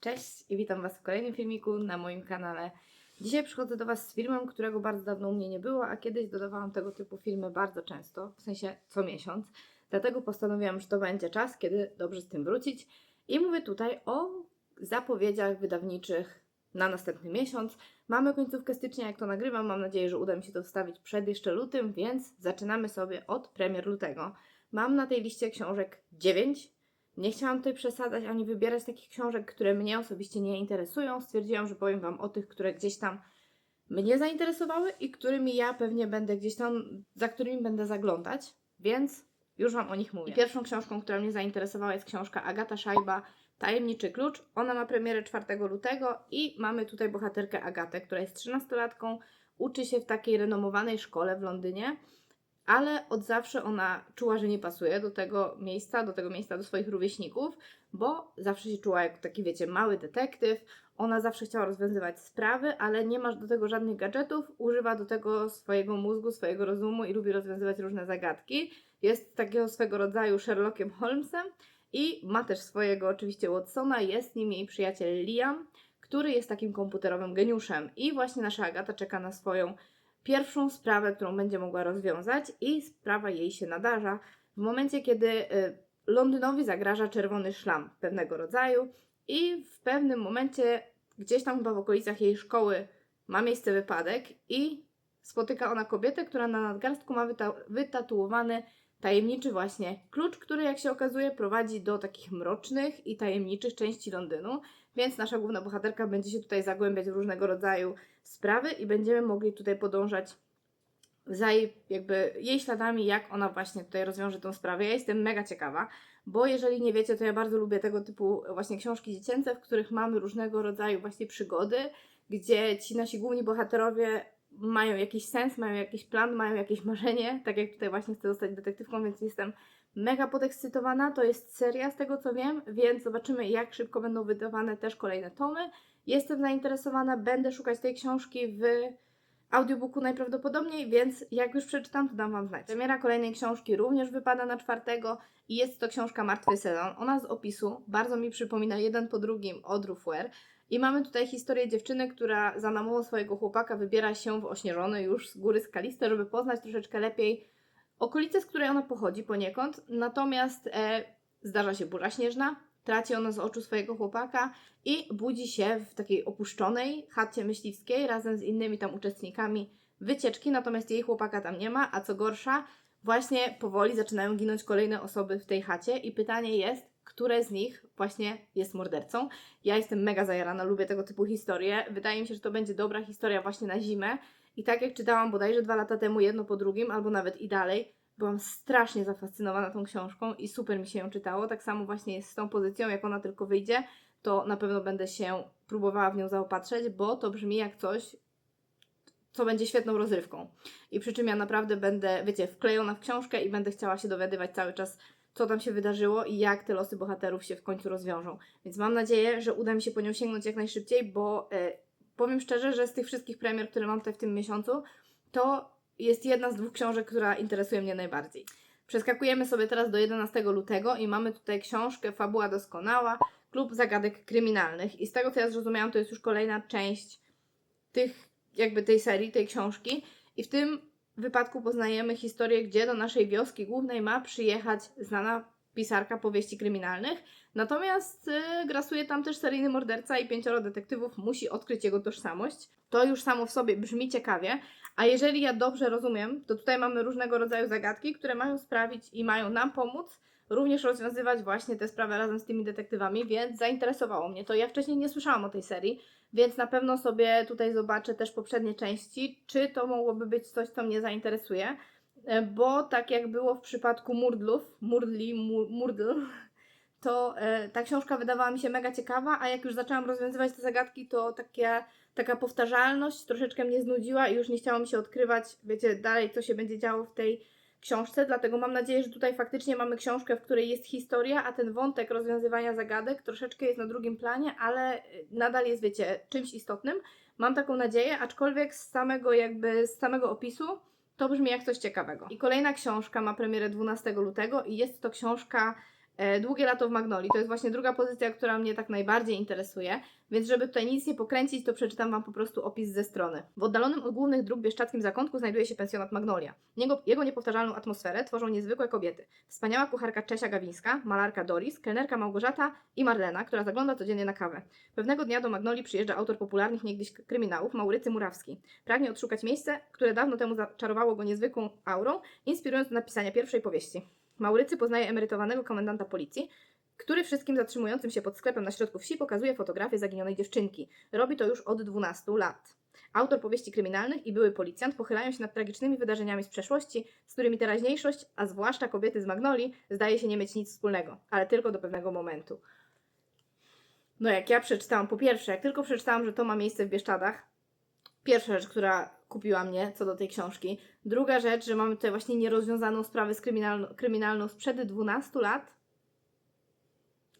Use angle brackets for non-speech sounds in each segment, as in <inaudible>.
Cześć i witam Was w kolejnym filmiku na moim kanale. Dzisiaj przychodzę do Was z filmem, którego bardzo dawno u mnie nie było, a kiedyś dodawałam tego typu filmy bardzo często, w sensie co miesiąc. Dlatego postanowiłam, że to będzie czas, kiedy dobrze z tym wrócić. I mówię tutaj o zapowiedziach wydawniczych na następny miesiąc. Mamy końcówkę stycznia, jak to nagrywam. Mam nadzieję, że uda mi się to wstawić przed jeszcze lutym, więc zaczynamy sobie od premier lutego. Mam na tej liście książek 9. Nie chciałam tutaj przesadzać ani wybierać takich książek, które mnie osobiście nie interesują. Stwierdziłam, że powiem Wam o tych, które gdzieś tam mnie zainteresowały i którymi ja pewnie będę gdzieś tam, za którymi będę zaglądać, więc już Wam o nich mówię. I pierwszą książką, która mnie zainteresowała jest książka Agata Szajba Tajemniczy Klucz. Ona ma premierę 4 lutego i mamy tutaj bohaterkę Agatę, która jest 13-latką, uczy się w takiej renomowanej szkole w Londynie ale od zawsze ona czuła, że nie pasuje do tego miejsca, do tego miejsca, do swoich rówieśników, bo zawsze się czuła jak taki, wiecie, mały detektyw. Ona zawsze chciała rozwiązywać sprawy, ale nie ma do tego żadnych gadżetów, używa do tego swojego mózgu, swojego rozumu i lubi rozwiązywać różne zagadki. Jest takiego swego rodzaju Sherlockiem Holmesem i ma też swojego oczywiście Watsona, jest nim jej przyjaciel Liam, który jest takim komputerowym geniuszem. I właśnie nasza Agata czeka na swoją pierwszą sprawę, którą będzie mogła rozwiązać, i sprawa jej się nadarza w momencie, kiedy y, Londynowi zagraża czerwony szlam pewnego rodzaju, i w pewnym momencie, gdzieś tam chyba w okolicach jej szkoły, ma miejsce wypadek, i spotyka ona kobietę, która na nadgarstku ma wyta- wytatuowany tajemniczy właśnie klucz, który jak się okazuje prowadzi do takich mrocznych i tajemniczych części Londynu, więc nasza główna bohaterka będzie się tutaj zagłębiać w różnego rodzaju sprawy i będziemy mogli tutaj podążać za jej, jakby jej śladami, jak ona właśnie tutaj rozwiąże tą sprawę. Ja jestem mega ciekawa, bo jeżeli nie wiecie, to ja bardzo lubię tego typu właśnie książki dziecięce, w których mamy różnego rodzaju właśnie przygody, gdzie ci nasi główni bohaterowie mają jakiś sens, mają jakiś plan, mają jakieś marzenie, tak jak tutaj właśnie chcę zostać detektywką, więc jestem mega podekscytowana. To jest seria z tego co wiem, więc zobaczymy jak szybko będą wydawane też kolejne tomy. Jestem zainteresowana, będę szukać tej książki w audiobooku najprawdopodobniej, więc jak już przeczytam, to dam Wam znać. Premiera kolejnej książki również wypada na czwartego i jest to książka Martwy Sezon. Ona z opisu bardzo mi przypomina jeden po drugim Odrów Ware. I mamy tutaj historię dziewczyny, która za namową swojego chłopaka wybiera się w ośnieżone już z góry skaliste, żeby poznać troszeczkę lepiej okolice, z której ona pochodzi poniekąd. Natomiast e, zdarza się burza śnieżna, traci ona z oczu swojego chłopaka i budzi się w takiej opuszczonej chacie myśliwskiej razem z innymi tam uczestnikami wycieczki, natomiast jej chłopaka tam nie ma, a co gorsza, właśnie powoli zaczynają ginąć kolejne osoby w tej chacie i pytanie jest, które z nich właśnie jest mordercą. Ja jestem mega zajarana, lubię tego typu historie. Wydaje mi się, że to będzie dobra historia właśnie na zimę. I tak jak czytałam bodajże dwa lata temu jedno po drugim, albo nawet i dalej, byłam strasznie zafascynowana tą książką i super mi się ją czytało. Tak samo właśnie jest z tą pozycją, jak ona tylko wyjdzie, to na pewno będę się próbowała w nią zaopatrzeć, bo to brzmi jak coś, co będzie świetną rozrywką. I przy czym ja naprawdę będę, wiecie, wklejona w książkę i będę chciała się dowiadywać cały czas, co tam się wydarzyło i jak te losy bohaterów się w końcu rozwiążą. Więc mam nadzieję, że uda mi się po nią sięgnąć jak najszybciej, bo e, powiem szczerze, że z tych wszystkich premier, które mam tutaj w tym miesiącu, to jest jedna z dwóch książek, która interesuje mnie najbardziej. Przeskakujemy sobie teraz do 11 lutego i mamy tutaj książkę Fabuła Doskonała, Klub Zagadek Kryminalnych. I z tego co ja zrozumiałam, to jest już kolejna część tych, jakby tej serii, tej książki. I w tym wypadku poznajemy historię, gdzie do naszej wioski głównej ma przyjechać znana pisarka powieści kryminalnych. Natomiast y, grasuje tam też seryjny morderca i pięcioro detektywów musi odkryć jego tożsamość. To już samo w sobie brzmi ciekawie, a jeżeli ja dobrze rozumiem, to tutaj mamy różnego rodzaju zagadki, które mają sprawić i mają nam pomóc również rozwiązywać właśnie te sprawy razem z tymi detektywami, więc zainteresowało mnie to. Ja wcześniej nie słyszałam o tej serii, więc na pewno sobie tutaj zobaczę też poprzednie części, czy to mogłoby być coś, co mnie zainteresuje, bo tak jak było w przypadku Murdlów, Murdli, Mur- Murdl, <laughs> to e, ta książka wydawała mi się mega ciekawa, a jak już zaczęłam rozwiązywać te zagadki, to takie, taka powtarzalność troszeczkę mnie znudziła i już nie chciało mi się odkrywać, wiecie, dalej co się będzie działo w tej książce, dlatego mam nadzieję, że tutaj faktycznie mamy książkę, w której jest historia, a ten wątek rozwiązywania zagadek troszeczkę jest na drugim planie, ale e, nadal jest, wiecie, czymś istotnym. Mam taką nadzieję, aczkolwiek z samego jakby, z samego opisu to brzmi jak coś ciekawego. I kolejna książka ma premierę 12 lutego i jest to książka Długie lato w Magnolii. To jest właśnie druga pozycja, która mnie tak najbardziej interesuje. Więc żeby tutaj nic nie pokręcić, to przeczytam Wam po prostu opis ze strony. W oddalonym od głównych dróg bieszczackim zakątku znajduje się pensjonat Magnolia. Jego, niepowtarzalną atmosferę tworzą niezwykłe kobiety. Wspaniała kucharka Czesia Gawińska, malarka Doris, kelnerka Małgorzata i Marlena, która zagląda codziennie na kawę. Pewnego dnia do Magnolii przyjeżdża autor popularnych niegdyś kryminałów Maurycy Murawski. Pragnie odszukać miejsce, które dawno temu zaczarowało go niezwykłą aurą, inspirując do napisania pierwszej powieści. Maurycy poznaje emerytowanego komendanta policji, który wszystkim zatrzymującym się pod sklepem na środku wsi pokazuje fotografię zaginionej dziewczynki. Robi to już od 12 lat. Autor powieści kryminalnych i były policjant pochylają się nad tragicznymi wydarzeniami z przeszłości, z którymi teraźniejszość, a zwłaszcza kobiety z Magnolii, zdaje się nie mieć nic wspólnego, ale tylko do pewnego momentu. No jak ja przeczytałam, po pierwsze, jak tylko przeczytałam, że to ma miejsce w Bieszczadach, pierwsza rzecz, która kupiła mnie co do tej książki. Druga rzecz, że mamy tutaj właśnie nierozwiązaną sprawę z kryminalną, kryminalną sprzed 12 lat.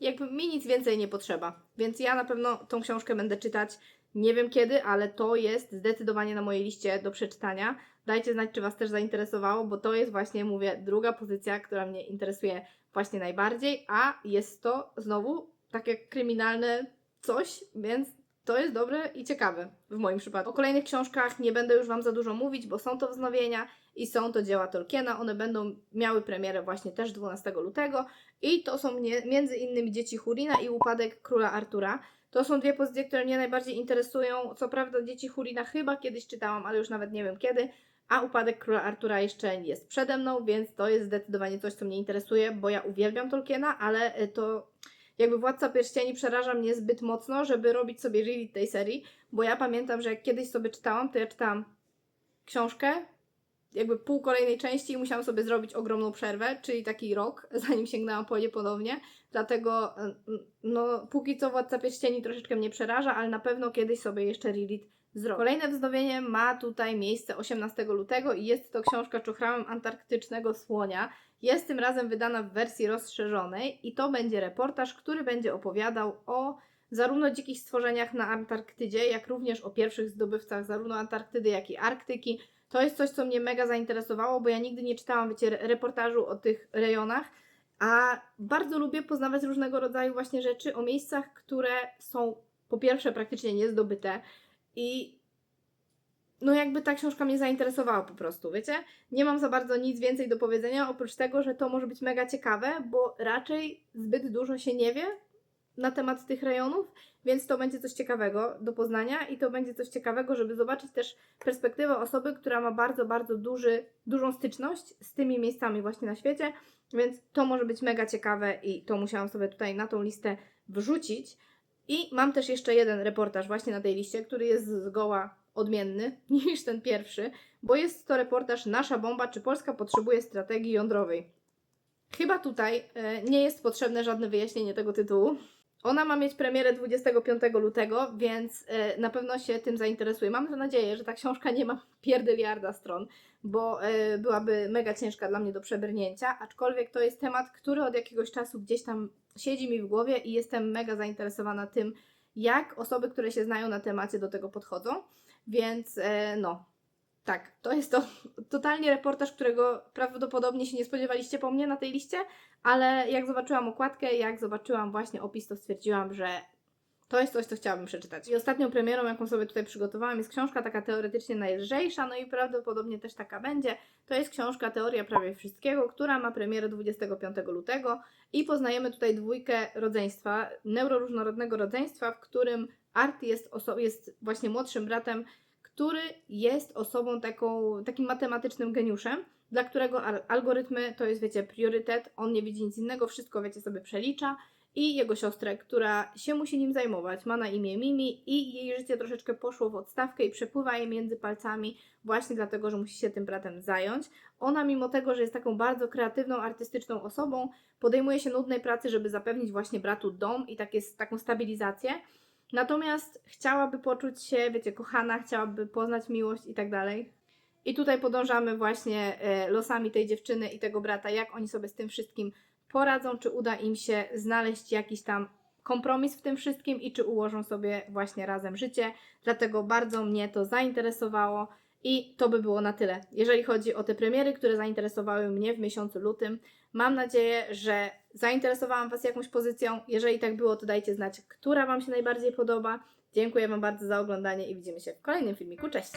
Jakby mi nic więcej nie potrzeba. Więc ja na pewno tą książkę będę czytać. Nie wiem kiedy, ale to jest zdecydowanie na mojej liście do przeczytania. Dajcie znać, czy Was też zainteresowało, bo to jest właśnie, mówię, druga pozycja, która mnie interesuje właśnie najbardziej, a jest to znowu takie kryminalne coś, więc to jest dobre i ciekawe w moim przypadku. O kolejnych książkach nie będę już Wam za dużo mówić, bo są to wznowienia i są to dzieła Tolkiena. One będą miały premierę właśnie też 12 lutego i to są mnie, między innymi Dzieci Hurina i Upadek Króla Artura. To są dwie pozycje, które mnie najbardziej interesują. Co prawda Dzieci Hurina chyba kiedyś czytałam, ale już nawet nie wiem kiedy. A Upadek Króla Artura jeszcze jest przede mną, więc to jest zdecydowanie coś, co mnie interesuje, bo ja uwielbiam Tolkiena, ale to jakby Władca Pierścieni przeraża mnie zbyt mocno, żeby robić sobie reread tej serii, bo ja pamiętam, że jak kiedyś sobie czytałam, to ja czytałam książkę, jakby pół kolejnej części i musiałam sobie zrobić ogromną przerwę, czyli taki rok, <laughs> zanim sięgnęłam po nie ponownie. Dlatego, y, no, póki co Władca Pierścieni troszeczkę mnie przeraża, ale na pewno kiedyś sobie jeszcze reread zrobię. Kolejne wznowienie ma tutaj miejsce 18 lutego i jest to książka Czuchramem Antarktycznego Słonia. Jest tym razem wydana w wersji rozszerzonej i to będzie reportaż, który będzie opowiadał o zarówno dzikich stworzeniach na Antarktydzie, jak również o pierwszych zdobywcach zarówno Antarktydy, jak i Arktyki. To jest coś, co mnie mega zainteresowało, bo ja nigdy nie czytałam, wiecie, re- reportażu o tych rejonach, a bardzo lubię poznawać różnego rodzaju właśnie rzeczy o miejscach, które są po pierwsze praktycznie niezdobyte i no jakby ta książka mnie zainteresowała po prostu, wiecie? Nie mam za bardzo nic więcej do powiedzenia, oprócz tego, że to może być mega ciekawe, bo raczej zbyt dużo się nie wie na temat tych rejonów, więc to będzie coś ciekawego do poznania i to będzie coś ciekawego, żeby zobaczyć też perspektywę osoby, która ma bardzo, bardzo duży, dużą styczność z tymi miejscami właśnie na świecie, więc to może być mega ciekawe i to musiałam sobie tutaj na tą listę wrzucić. I mam też jeszcze jeden reportaż właśnie na tej liście, który jest zgoła odmienny <laughs> niż ten pierwszy, bo jest to reportaż Nasza bomba, czy Polska potrzebuje strategii jądrowej. Chyba tutaj e, nie jest potrzebne żadne wyjaśnienie tego tytułu. Ona ma mieć premierę 25 lutego, więc e, na pewno się tym zainteresuję. Mam nadzieję, że ta książka nie ma <laughs> pierdyliarda stron, bo e, byłaby mega ciężka dla mnie do przebrnięcia, aczkolwiek to jest temat, który od jakiegoś czasu gdzieś tam siedzi mi w głowie i jestem mega zainteresowana tym, jak osoby, które się znają na temacie do tego podchodzą. Więc e, no, tak, to jest to <laughs> totalnie reportaż, którego prawdopodobnie się nie spodziewaliście po mnie na tej liście, ale jak zobaczyłam okładkę, jak zobaczyłam właśnie opis, to stwierdziłam, że to jest coś, co chciałabym przeczytać. I ostatnią premierą, jaką sobie tutaj przygotowałam, jest książka taka teoretycznie najlżejsza, no i prawdopodobnie też taka będzie. To jest książka Teoria prawie wszystkiego, która ma premierę 25 lutego i poznajemy tutaj dwójkę rodzeństwa, neuroróżnorodnego rodzeństwa, w którym Art jest, jest właśnie młodszym bratem, który jest osobą taką, takim matematycznym geniuszem, dla którego al- algorytmy to jest, wiecie, priorytet, on nie widzi nic innego, wszystko, wiecie, sobie przelicza i jego siostrę, która się musi nim zajmować, ma na imię Mimi i jej życie troszeczkę poszło w odstawkę i przepływa jej między palcami właśnie dlatego, że musi się tym bratem zająć. Ona mimo tego, że jest taką bardzo kreatywną, artystyczną osobą, podejmuje się nudnej pracy, żeby zapewnić właśnie bratu dom i takie, taką stabilizację. Natomiast chciałaby poczuć się, wiecie, kochana, chciałaby poznać miłość i tak dalej. I tutaj podążamy właśnie e, losami tej dziewczyny i tego brata, jak oni sobie z tym wszystkim poradzą, czy uda im się znaleźć jakiś tam kompromis w tym wszystkim i czy ułożą sobie właśnie razem życie. Dlatego bardzo mnie to zainteresowało I to by było na tyle, jeżeli chodzi o te premiery, które zainteresowały mnie w miesiącu lutym. Mam nadzieję, że zainteresowałam Was jakąś pozycją. Jeżeli tak było, to dajcie znać, która Wam się najbardziej podoba. Dziękuję Wam bardzo za oglądanie i widzimy się w kolejnym filmiku. Cześć!